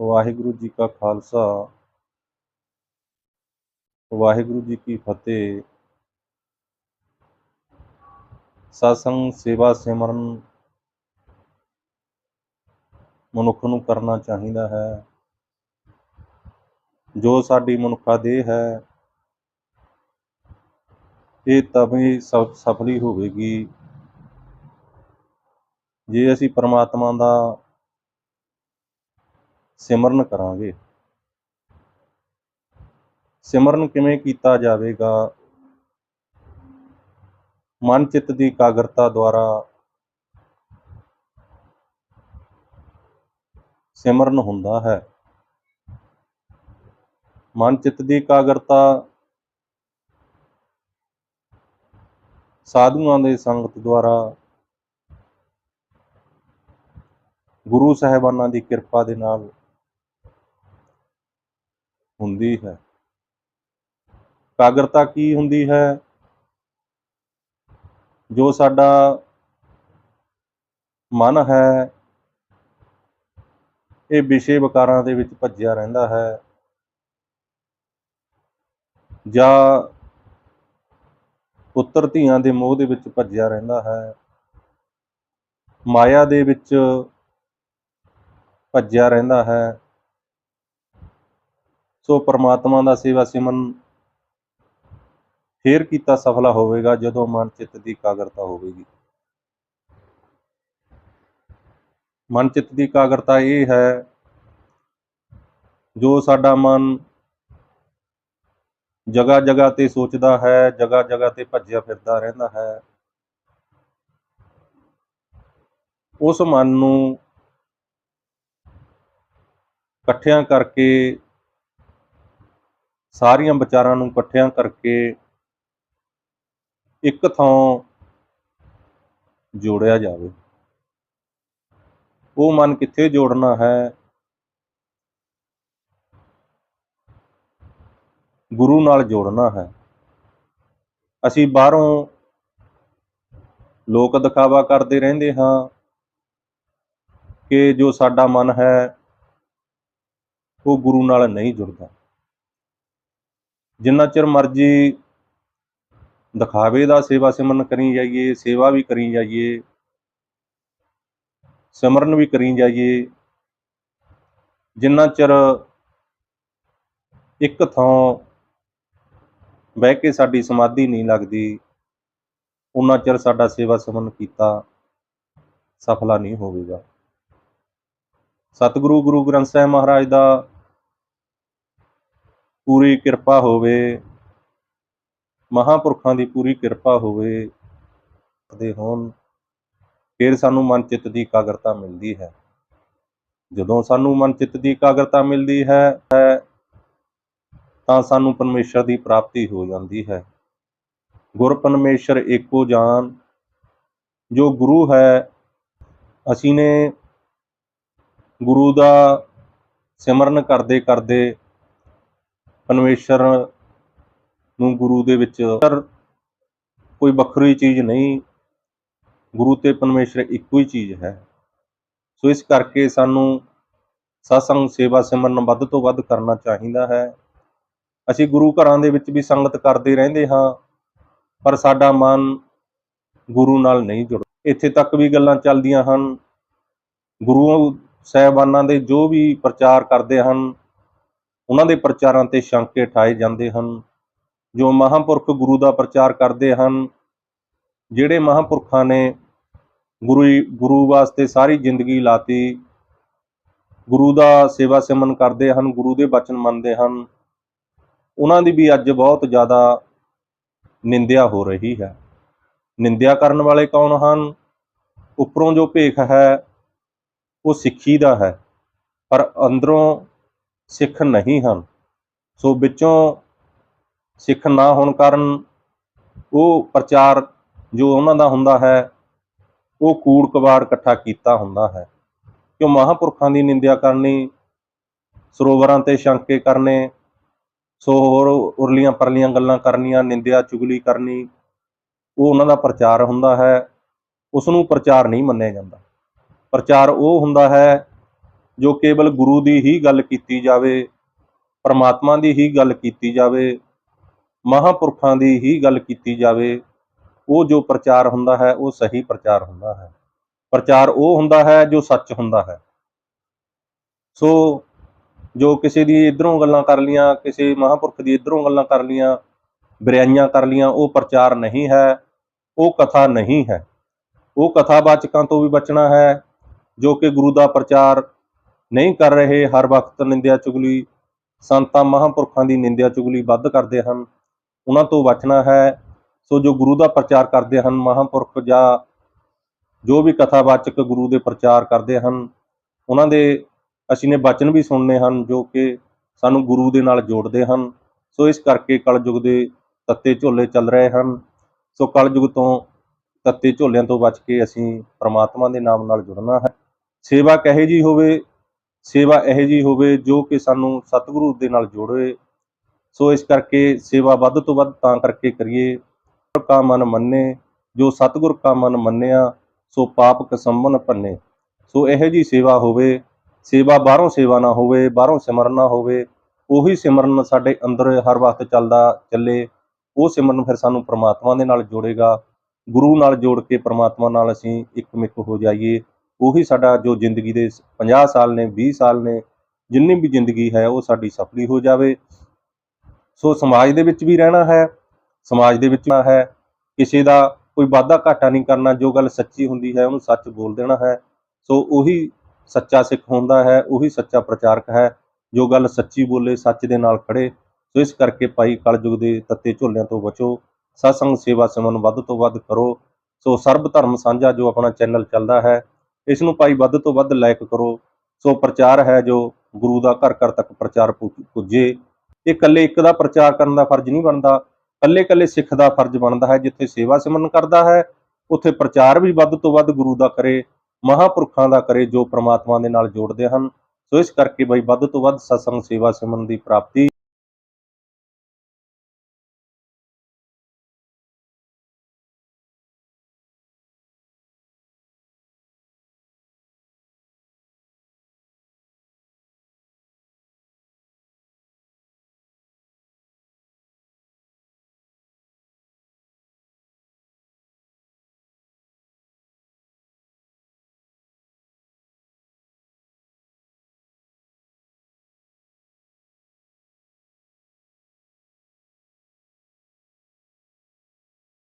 ਵਾਹਿਗੁਰੂ ਜੀ ਕਾ ਖਾਲਸਾ। ਵਾਹਿਗੁਰੂ ਜੀ ਕੀ ਫਤਿਹ। ਸਤਸੰਗ ਸੇਵਾ ਸਿਮਰਨ ਮਨੁੱਖ ਨੂੰ ਕਰਨਾ ਚਾਹੀਦਾ ਹੈ। ਜੋ ਸਾਡੀ ਮਨੁੱਖਾ ਦੇਹ ਹੈ, ਇਹ ਤभी ਸਫਲੀ ਹੋਵੇਗੀ। ਜੇ ਅਸੀਂ ਪਰਮਾਤਮਾ ਦਾ ਸਿਮਰਨ ਕਰਾਂਗੇ। ਸਿਮਰਨ ਕਿਵੇਂ ਕੀਤਾ ਜਾਵੇਗਾ? ਮਨ ਚਿੱਤ ਦੀ ਇਕਾਗਰਤਾ ਦੁਆਰਾ ਸਿਮਰਨ ਹੁੰਦਾ ਹੈ। ਮਨ ਚਿੱਤ ਦੀ ਇਕਾਗਰਤਾ ਸਾਧੂਆਂ ਦੇ ਸੰਗਤ ਦੁਆਰਾ, ਗੁਰੂ ਸਾਹਿਬਾਨਾਂ ਦੀ ਕਿਰਪਾ ਦੇ ਨਾਲ ਹੁੰਦੀ ਹੈ। ਕਾਗਰਤਾ ਕੀ ਹੁੰਦੀ ਹੈ? ਜੋ ਸਾਡਾ ਮਨ ਹੈ, ਇਹ ਵਿਸ਼ੇ ਵਿਕਾਰਾਂ ਦੇ ਵਿੱਚ ਭੱਜਿਆ ਰਹਿੰਦਾ ਹੈ। ਜਾਂ ਪੁੱਤਰ ਧੀਆਂ ਦੇ ਮੋਹ ਦੇ ਵਿੱਚ ਭੱਜਿਆ ਰਹਿੰਦਾ ਹੈ। ਮਾਇਆ ਦੇ ਵਿੱਚ ਭੱਜਿਆ ਰਹਿੰਦਾ ਹੈ। ਸੋ ਪਰਮਾਤਮਾ ਦਾ ਸੇਵਾ ਸਿਮਨ ਫੇਰ ਕੀਤਾ ਸਫਲਾ ਹੋਵੇਗਾ ਜਦੋਂ ਮਨ ਚਿੱਤ ਦੀ ਇਕਾਗਰਤਾ ਹੋਵੇਗੀ। ਮਨ ਚਿੱਤ ਦੀ ਇਕਾਗਰਤਾ ਇਹ ਹੈ, ਜੋ ਸਾਡਾ ਮਨ ਜਗ੍ਹਾ ਜਗ੍ਹਾ ਤੇ ਸੋਚਦਾ ਹੈ ਜਗ੍ਹਾ ਜਗ੍ਹਾ ਤੇ ਭੱਜਿਆ ਫਿਰਦਾ ਰਹਿੰਦਾ ਹੈ, ਉਸ ਮਨ ਨੂੰ ਇਕੱਠਿਆਂ ਕਰਕੇ ਸਾਰੀਆਂ ਵਿਚਾਰਾਂ ਨੂੰ ਇਕੱਠਿਆਂ ਕਰਕੇ ਇੱਕ ਥਾਂ ਜੋੜਿਆ ਜਾਵੇ। ਉਹ ਮਨ ਕਿੱਥੇ ਜੋੜਨਾ ਹੈ? ਗੁਰੂ ਨਾਲ ਜੋੜਨਾ ਹੈ। ਅਸੀਂ ਬਾਹਰੋਂ ਲੋਕ ਦਿਖਾਵਾ ਕਰਦੇ ਰਹਿੰਦੇ ਹਾਂ ਕਿ ਜੋ ਸਾਡਾ ਮਨ ਹੈ, ਉਹ ਗੁਰੂ ਨਾਲ ਨਹੀਂ ਜੁੜਦਾ। ਜਿੰਨਾ ਚਿਰ ਮਰਜ਼ੀ ਦਿਖਾਵੇ ਦਾ ਸੇਵਾ ਸਿਮਰਨ ਕਰੀ ਜਾਈਏ, ਸੇਵਾ ਵੀ ਕਰੀ ਜਾਈਏ, ਸਿਮਰਨ ਵੀ ਕਰੀ ਜਾਈਏ, ਜਿੰਨਾ ਚਿਰ ਇੱਕ ਥਾਂ ਬਹਿ ਕੇ ਸਾਡੀ ਸਮਾਧੀ ਨਹੀਂ ਲੱਗਦੀ ਉਨਾ ਚਿਰ ਸਾਡਾ ਸੇਵਾ ਸਿਮਰਨ ਕੀਤਾ ਸਫਲਾ ਨਹੀਂ ਹੋਵੇਗਾ। ਸਤਿਗੁਰੂ ਗੁਰੂ ਗ੍ਰੰਥ ਸਾਹਿਬ ਮਹਾਰਾਜ ਦਾ ਪੂਰੀ ਕਿਰਪਾ ਹੋਵੇ, ਮਹਾਪੁਰਖਾਂ ਦੀ ਪੂਰੀ ਕਿਰਪਾ ਹੋਵੇ ਦੇ ਹੋਣ ਫਿਰ ਸਾਨੂੰ ਮਨ ਚਿੱਤ ਦੀ ਇਕਾਗਰਤਾ ਮਿਲਦੀ ਹੈ। ਜਦੋਂ ਸਾਨੂੰ ਮਨ ਚਿੱਤ ਦੀ ਇਕਾਗਰਤਾ ਮਿਲਦੀ ਹੈ, ਤਾਂ ਸਾਨੂੰ ਪਰਮੇਸ਼ਰ ਦੀ ਪ੍ਰਾਪਤੀ ਹੋ ਜਾਂਦੀ ਹੈ। ਗੁਰ ਪਰਮੇਸ਼ਰ ਏਕੋ ਜਾਨ, ਜੋ ਗੁਰੂ ਹੈ, ਅਸੀਂ ਨੇ ਗੁਰੂ ਦਾ ਸਿਮਰਨ ਕਰਦੇ ਕਰਦੇ ਪਰਮੇਸ਼ਰ ਨੂੰ ਗੁਰੂ ਦੇ ਵਿੱਚ ਕੋਈ ਵੱਖਰੀ ਚੀਜ਼ ਨਹੀਂ। ਗੁਰੂ ਤੇ ਪਰਮੇਸ਼ਰ ਇੱਕੋ ਹੀ ਚੀਜ਼ ਹੈ। ਸੋ ਇਸ ਕਰਕੇ ਸਾਨੂੰ ਸਤਸੰਗ ਸੇਵਾ ਸਿਮਰਨ ਵੱਧ ਤੋਂ ਵੱਧ ਕਰਨਾ ਚਾਹੀਦਾ ਹੈ। ਅਸੀਂ ਗੁਰੂ ਘਰਾਂ ਦੇ ਵਿੱਚ ਵੀ ਸੰਗਤ ਕਰਦੇ ਰਹਿੰਦੇ ਹਾਂ, ਪਰ ਸਾਡਾ ਮਨ ਗੁਰੂ ਨਾਲ ਨਹੀਂ ਜੁੜਦਾ। ਇੱਥੇ ਤੱਕ ਵੀ ਗੱਲਾਂ ਚੱਲਦੀਆਂ ਹਨ। ਗੁਰੂ ਸਾਹਿਬਾਨਾਂ ਦੇ ਜੋ ਵੀ ਪ੍ਰਚਾਰ ਕਰਦੇ ਹਨ ਉਹਨਾਂ ਦੇ ਪ੍ਰਚਾਰਾਂ ਤੇ ਸ਼ੰਕੇ ਠਾਏ ਜਾਂਦੇ ਹਨ, ਜੋ ਮਹਾਂਪੁਰਖ ਗੁਰੂ ਦਾ ਪ੍ਰਚਾਰ ਕਰਦੇ ਹਨ, ਜਿਹੜੇ ਮਹਾਂਪੁਰਖਾਂ ਨੇ ਗੁਰੂ ਗੁਰੂ ਵਾਸਤੇ ਸਾਰੀ ਜ਼ਿੰਦਗੀ ਲਾਤੀ, ਗੁਰੂ ਦਾ ਸੇਵਾ ਸਿਮਨ ਕਰਦੇ ਹਨ, ਗੁਰੂ ਦੇ ਬਚਨ ਮੰਨਦੇ ਹਨ, ਉਹਨਾਂ ਦੀ ਵੀ ਅੱਜ ਬਹੁਤ ਜ਼ਿਆਦਾ ਨਿੰਦਿਆ ਹੋ ਰਹੀ ਹੈ। ਨਿੰਦਿਆ ਕਰਨ ਵਾਲੇ ਕੌਣ ਹਨ? ਉੱਪਰੋਂ ਜੋ ਭੇਖ ਹੈ, ਉਹ ਸਿੱਖੀ ਦਾ ਹੈ, ਪਰ ਅੰਦਰੋਂ ਸਿੱਖ ਨਹੀਂ ਹਨ। ਸੋ ਵਿੱਚੋਂ ਸਿੱਖ ਨਾ ਹੋਣ ਕਾਰਨ ਉਹ ਪ੍ਰਚਾਰ ਜੋ ਉਹਨਾਂ ਦਾ ਹੁੰਦਾ ਹੈ, ਉਹ ਕੂੜ ਕਬਾੜ ਇਕੱਠਾ ਕੀਤਾ ਹੁੰਦਾ ਹੈ। ਕਿਉਂ ਮਹਾਂਪੁਰਖਾਂ ਦੀ ਨਿੰਦਿਆ ਕਰਨੀ, ਸਰੋਵਰਾਂ ਤੇ ਸ਼ੰਕੇ ਕਰਨੇ, ਸੋ ਹੋਰ ਉਰਲੀਆਂ ਪਰਲੀਆਂ ਗੱਲਾਂ ਕਰਨੀਆਂ, ਨਿੰਦਿਆ ਚੁਗਲੀ ਕਰਨੀ, ਉਹ ਉਹਨਾਂ ਦਾ ਪ੍ਰਚਾਰ ਹੁੰਦਾ ਹੈ। ਉਸ ਨੂੰ ਪ੍ਰਚਾਰ ਨਹੀਂ ਮੰਨਿਆ ਜਾਂਦਾ। ਪ੍ਰਚਾਰ ਉਹ ਹੁੰਦਾ ਹੈ ਜੋ ਕੇਵਲ ਗੁਰੂ ਦੀ ਹੀ ਗੱਲ ਕੀਤੀ ਜਾਵੇ, ਪਰਮਾਤਮਾ ਦੀ ਹੀ ਗੱਲ ਕੀਤੀ ਜਾਵੇ, ਮਹਾਂਪੁਰਖਾਂ ਦੀ ਹੀ ਗੱਲ ਕੀਤੀ ਜਾਵੇ, ਉਹ ਜੋ ਪ੍ਰਚਾਰ ਹੁੰਦਾ ਹੈ, ਉਹ ਸਹੀ ਪ੍ਰਚਾਰ ਹੁੰਦਾ ਹੈ। ਪ੍ਰਚਾਰ ਉਹ ਹੁੰਦਾ ਹੈ ਜੋ ਸੱਚ ਹੁੰਦਾ ਹੈ। ਸੋ ਜੋ ਕਿਸੇ ਦੀ ਇਧਰੋਂ ਗੱਲਾਂ ਕਰ ਲੀਆਂ ਕਿਸੇ ਮਹਾਂਪੁਰਖ ਦੀ ਇਧਰੋਂ ਗੱਲਾਂ ਕਰ ਲੀਆਂ ਬਰਿਆਈਆਂ ਕਰ ਲੀਆਂ ਉਹ ਪ੍ਰਚਾਰ ਨਹੀਂ ਹੈ, ਉਹ ਕਥਾ ਨਹੀਂ ਹੈ। ਉਹ ਕਥਾਵਾਚਕਾਂ ਤੋਂ ਵੀ ਬਚਣਾ ਹੈ, ਜੋ ਕਿ ਗੁਰੂ ਦਾ ਪ੍ਰਚਾਰ ਨਹੀਂ ਕਰ ਰਹੇ, ਹਰ ਵਕਤ ਨਿੰਦਿਆ ਚੁਗਲੀ, ਸੰਤਾਂ ਮਹਾਂਪੁਰਖਾਂ ਦੀ ਨਿੰਦਿਆ ਚੁਗਲੀ ਵੱਧ ਕਰਦੇ ਹਨ। ਉਹਨਾਂ ਤੋਂ ਬਚਣਾ ਹੈ, ਸੋ ਜੋ ਗੁਰੂ ਦਾ ਪ੍ਰਚਾਰ ਕਰਦੇ ਹਨ, ਮਹਾਂਪੁਰਖ ਜਾਂ ਜੋ ਵੀ ਕਥਾਵਾਚਕ ਗੁਰੂ ਦੇ ਪ੍ਰਚਾਰ ਕਰਦੇ ਹਨ, ਉਹਨਾਂ ਦੇ ਅਸੀਂ ਨੇ ਬਚਨ ਵੀ ਸੁਣਨੇ ਹਨ, ਜੋ ਕਿ ਸਾਨੂੰ ਗੁਰੂ ਦੇ ਨਾਲ ਜੋੜਦੇ ਹਨ। ਸੋ ਇਸ ਕਰਕੇ ਕਲਯੁਗ ਦੇ ਤੱਤੇ ਝੋਲੇ ਚੱਲ ਰਹੇ ਹਨ। ਸੋ ਕਲਯੁਗ ਤੋਂ ਤੱਤੇ ਝੋਲਿਆਂ ਤੋਂ ਬਚ ਕੇ ਅਸੀਂ ਪ੍ਰਮਾਤਮਾ ਦੇ ਨਾਮ ਨਾਲ ਜੁੜਨਾ ਹੈ। ਸੇਵਾ ਕਹੇ ਜੀ ਹੋਵੇ ਸੇਵਾ ਇਹੋ ਜੀ ਹੋਵੇ ਜੋ ਕਿ ਸਾਨੂੰ ਸਤਿਗੁਰੂ ਦੇ ਨਾਲ ਜੋੜੇ। ਸੋ ਇਸ ਕਰਕੇ ਸੇਵਾ ਵੱਧ ਤੋਂ ਵੱਧ ਤਾਂ ਕਰਕੇ ਕਰੀਏ। ਕਾ ਮਨ ਮੰਨੇ, ਜੋ ਸਤਿਗੁਰ ਕਾ ਮਨ ਮੰਨਿਆ, ਸੋ ਪਾਪ ਕਸੰਮਨ ਭੰਨੇ ਸੋ ਇਹੋ ਜੀ ਸੇਵਾ ਹੋਵੇ, ਸੇਵਾ ਬਾਹਰੋਂ ਸੇਵਾ ਨਾ ਹੋਵੇ, ਬਾਹਰੋਂ ਸਿਮਰਨ ਨਾ ਹੋਵੇ, ਉਹੀ ਸਿਮਰਨ ਸਾਡੇ ਅੰਦਰ ਹਰ ਵਕਤ ਚੱਲਦਾ ਚੱਲੇ, ਉਹ ਸਿਮਰਨ ਫਿਰ ਸਾਨੂੰ ਪ੍ਰਮਾਤਮਾ ਦੇ ਨਾਲ ਜੋੜੇਗਾ। ਗੁਰੂ ਨਾਲ ਜੋੜ ਕੇ ਪ੍ਰਮਾਤਮਾ ਨਾਲ ਅਸੀਂ ਇੱਕ ਮਿੱਕ ਹੋ ਜਾਈਏ। ਉਹੀ ਸਾਡਾ ਜੋ ਜ਼ਿੰਦਗੀ ਦੇ 50 ਸਾਲ ਨੇ 20 ਸਾਲ ਨੇ, ਜਿੰਨੀ ਵੀ ਜ਼ਿੰਦਗੀ ਹੈ, ਉਹ ਸਾਡੀ ਸਫਲੀ ਹੋ ਜਾਵੇ। ਸੋ ਸਮਾਜ ਦੇ ਵਿੱਚ ਵੀ ਰਹਿਣਾ ਹੈ, ਸਮਾਜ ਦੇ ਵਿੱਚ ਹੈ। ਕਿਸੇ ਦਾ ਕੋਈ ਵਾਧਾ ਘਾਟਾ ਨਹੀਂ ਕਰਨਾ, ਜੋ ਗੱਲ ਸੱਚੀ ਹੁੰਦੀ ਹੈ, ਉਹਨੂੰ ਸੱਚ ਬੋਲ ਦੇਣਾ ਹੈ। ਸੋ ਉਹੀ ਸੱਚਾ ਸਿੱਖ ਹੁੰਦਾ ਹੈ, ਉਹੀ ਸੱਚਾ ਪ੍ਰਚਾਰਕ ਹੈ, ਜੋ ਗੱਲ ਸੱਚੀ ਬੋਲੇ, ਸੱਚ ਦੇ ਨਾਲ ਖੜੇ। ਸੋ ਇਸ ਕਰਕੇ ਭਾਈ ਕਲਯੁਗ ਦੇ ਤੱਤੇ ਝੋਲਿਆਂ ਤੋਂ ਬਚੋ। ਸਤਸੰਗ ਸੇਵਾ ਸਿਮਰਨ ਵੱਧ ਤੋਂ ਵੱਧ ਕਰੋ। ਸੋ ਸਰਬ ਧਰਮ ਸਾਂਝਾ ਜੋ ਆਪਣਾ ਚੈਨਲ ਚੱਲਦਾ ਹੈ ਇਸ ਨੂੰ ਭਾਈ ਵੱਧ ਤੋਂ ਵੱਧ ਲਾਇਕ ਕਰੋ। ਸੋ ਪ੍ਰਚਾਰ ਹੈ ਜੋ ਗੁਰੂ ਦਾ ਘਰ ਘਰ ਤੱਕ ਪ੍ਰਚਾਰ ਪੁੱਜੇ ਇਹ ਇਕੱਲੇ ਇੱਕ ਦਾ ਪ੍ਰਚਾਰ ਕਰਨ ਦਾ ਫਰਜ਼ ਨਹੀਂ ਬਣਦਾ। ਇਕੱਲੇ ਇਕੱਲੇ ਸਿੱਖ ਦਾ ਫਰਜ਼ ਬਣਦਾ ਹੈ, ਜਿੱਥੇ ਸੇਵਾ ਸਿਮਰਨ ਕਰਦਾ ਹੈ, ਉੱਥੇ ਪ੍ਰਚਾਰ ਵੀ ਵੱਧ ਤੋਂ ਵੱਧ ਗੁਰੂ ਦਾ ਕਰੇ, ਮਹਾਂਪੁਰਖਾਂ ਦਾ ਕਰੇ, ਜੋ ਪ੍ਰਮਾਤਮਾ ਦੇ ਨਾਲ ਜੋੜਦੇ ਹਨ। ਸੋ ਇਸ ਕਰਕੇ ਬਈ ਵੱਧ ਤੋਂ ਵੱਧ ਸਤਸੰਗ ਸੇਵਾ ਸਿਮਰਨ ਦੀ ਪ੍ਰਾਪਤੀ